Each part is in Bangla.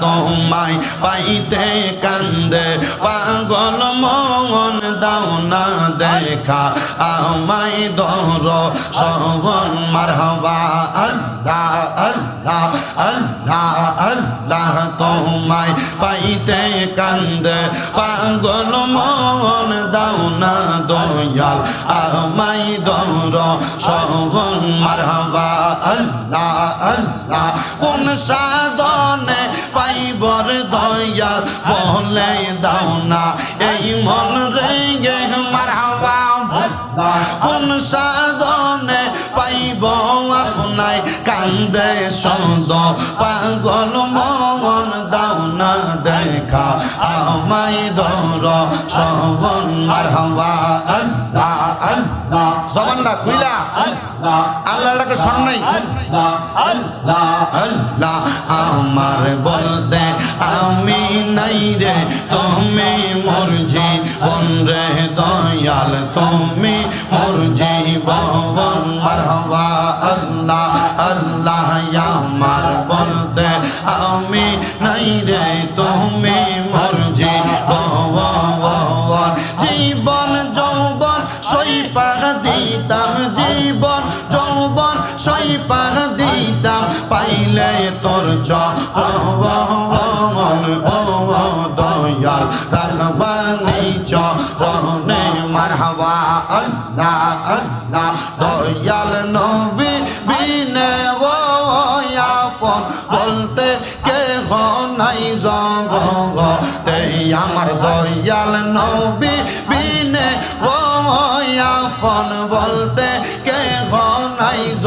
তোমায় পাইতে কান্দে, পাগল মন দাও না দেখা। আমায় দর সগন মারহবা, আল্লাহ আল্লাহ আল্লাহ। পাইতে কান্দে, পাগল মন দাও না দয়াল, আমায় দর সগন মারহবা। আল্লাহ আল্লাহ, কোন সাধনে পাইবর দয়াল বলে দাও না, এই মন রে মারহাবা। কোন সাজনে পাইব আপনাই কান্দে সজ পাগল মন দাও না দেখা আমায় দর সবন আর হওয়া। জবানটা খুইলা। আল্লাহটাকে স্মরণ নাই। আল্লাহ, আমার বলতে আমি নাই রে, তুমি মোর জীবন রে, দয়াল তুমি মোর জীবন। মারহবা, আল্লাহ আল্লাহ, আমার বলতে আমি নাই রে, তুমি মোর জীবন। সৈপাক দিতাম পাইলে তোর চরণ ও দয়াল রাখবানি চরণে মারহাবা, আল্লাহ আল্লাহ, দয়াল নবী বিনে আপন বলতে কে নাই জগতে, আমার দয়াল নবী বিনে আপন বলতে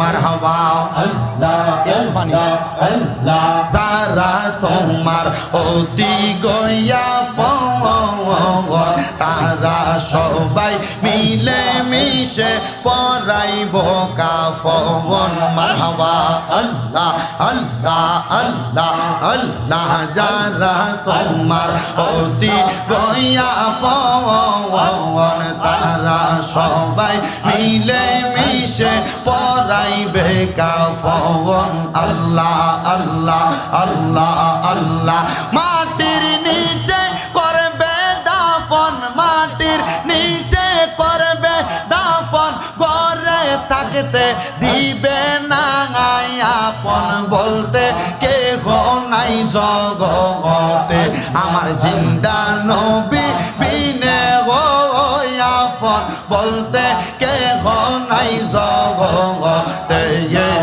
মারহাবা। সারা তোমার অতি গয়া তারা সবাই মিলে মিশে পরাইব কাফন। মারহাবা। আল্লাহ আল্লাহ আল্লাহ আল্লাহ যারা তোমার অতি গয়া পন তারা সবাই মিলে মিশে পরাইবে কাফন। আল্লাহ আল্লাহ আল্লাহ আল্লাহ। মাটির নিচে করবে দাফন। মাটির নিচে করবে দাফন। ঘরে থাকতে দিবে না আপন বলতে কে নাই জগতে। আমার জিন্দা নবী বিনে গো আপন বলতে কে